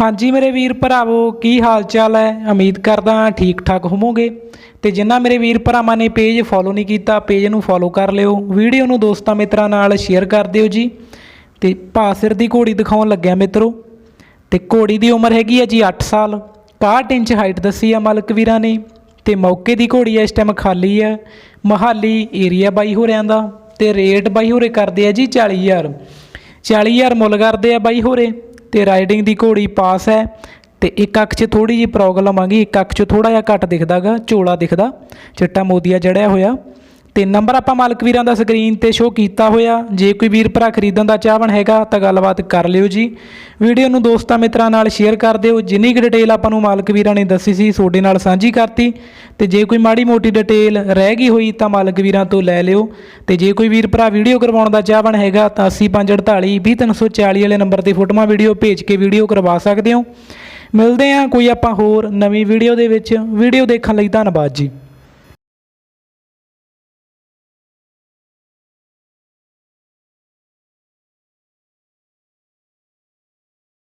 ਹਾਂਜੀ ਮੇਰੇ ਵੀਰ ਭਰਾਵੋ, ਕੀ ਹਾਲ ਚਾਲ ਹੈ? ਉਮੀਦ ਕਰਦਾ ਹਾਂ ਠੀਕ ਠਾਕ ਹੋਵੋਗੇ। ਤੇ ਜਿਨ੍ਹਾਂ ਮੇਰੇ ਵੀਰ ਭਰਾਵਾਂ ਨੇ ਪੇਜ ਫੋਲੋ ਨਹੀਂ ਕੀਤਾ, ਪੇਜ ਨੂੰ ਫੋਲੋ ਕਰ ਲਿਓ। ਵੀਡੀਓ ਨੂੰ ਦੋਸਤਾਂ ਮਿੱਤਰਾਂ ਨਾਲ ਸ਼ੇਅਰ ਕਰ ਦਿਓ ਜੀ। ਤੇ ਭਾਸਿਰ ਦੀ ਘੋੜੀ ਦਿਖਾਉਣ ਲੱਗਿਆ ਮਿੱਤਰੋ। ਤੇ ਘੋੜੀ ਦੀ ਉਮਰ ਹੈਗੀ ਹੈ ਜੀ 8 ਸਾਲ। 61 ਇੰਚ ਹਾਈਟ ਦੱਸੀ ਆ ਮਾਲਕ ਵੀਰਾਂ ਨੇ। ਤੇ ਮੌਕੇ ਦੀ ਘੋੜੀ ਇਸ ਟਾਈਮ ਖਾਲੀ ਹੈ। ਮਹਾਲੀ ਏਰੀਆ ਬਾਈ ਹੋਰਿਆਂ ਦਾ। ਤੇ ਰੇਟ ਬਾਈ ਹੋਰੇ ਕਰਦੇ ਆ ਜੀ 40000 40000 ਮੁੱਲ ਕਰਦੇ ਆ ਬਾਈ ਹੋਰੇ। ਤੇ ਰਾਈਡਿੰਗ ਦੀ ਘੋੜੀ ਪਾਸ ਹੈ ਤੇ ਇੱਕ ਅੱਖ 'ਚ ਥੋੜੀ ਜਿਹੀ ਪ੍ਰੋਬਲਮ ਆ ਗਈ, ਇੱਕ ਅੱਖ 'ਚ ਥੋੜਾ ਜਿਹਾ ਘੱਟ ਦਿਖਦਾਗਾ ਝੋਲਾ ਦਿਖਦਾ, ਚਿੱਟਾ ਮੋਦੀਆ ਜੜਿਆ ਹੋਇਆ। ਤੇ ਨੰਬਰ ਆਪਾਂ ਮਾਲਕ ਵੀਰਾਂ ਦਾ ਸਕਰੀਨ ਤੇ ਸ਼ੋ ਕੀਤਾ ਹੋਇਆ। ਜੇ ਕੋਈ ਵੀਰ ਭਰਾ ਖਰੀਦਣ ਦਾ ਚਾਹਵਣ ਹੈਗਾ, ਤਾਂ ਗੱਲਬਾਤ ਕਰ ਲਿਓ ਜੀ। ਵੀਡੀਓ ਨੂੰ ਦੋਸਤਾਂ ਮਿੱਤਰਾਂ ਨਾਲ ਸ਼ੇਅਰ ਕਰ ਦਿਓ। ਜਿੰਨੀ ਕੁ ਡਿਟੇਲ ਆਪਾਂ ਨੂੰ ਮਾਲਕ ਵੀਰਾਂ ਨੇ ਦੱਸੀ ਸੀ, ਤੁਹਾਡੇ ਨਾਲ ਸਾਂਝੀ ਕਰਤੀ। ਤੇ ਜੇ ਕੋਈ ਮਾੜੀ ਮੋਟੀ ਡਿਟੇਲ ਰਹਿ ਗਈ ਹੋਈ, ਤਾਂ ਮਾਲਕ ਵੀਰਾਂ ਤੋਂ ਲੈ ਲਿਓ। ਤੇ ਜੇ ਕੋਈ ਵੀਰ ਭਰਾ ਵੀਡੀਓ ਕਰਵਾਉਣ ਦਾ ਚਾਹਵਣ ਹੈਗਾ, ਤਾਂ 8548 20340 ਵਾਲੇ ਨੰਬਰ ਤੇ ਫੋਟੋਆਂ ਵੀਡੀਓ ਭੇਜ ਕੇ ਵੀਡੀਓ ਕਰਵਾ ਸਕਦੇ ਹੋ। ਮਿਲਦੇ ਹਾਂ ਕੋਈ ਆਪਾਂ ਹੋਰ ਨਵੀਂ ਵੀਡੀਓ ਦੇ ਵਿੱਚ। ਵੀਡੀਓ ਦੇਖਣ ਲਈ ਧੰਨਵਾਦ ਜੀ।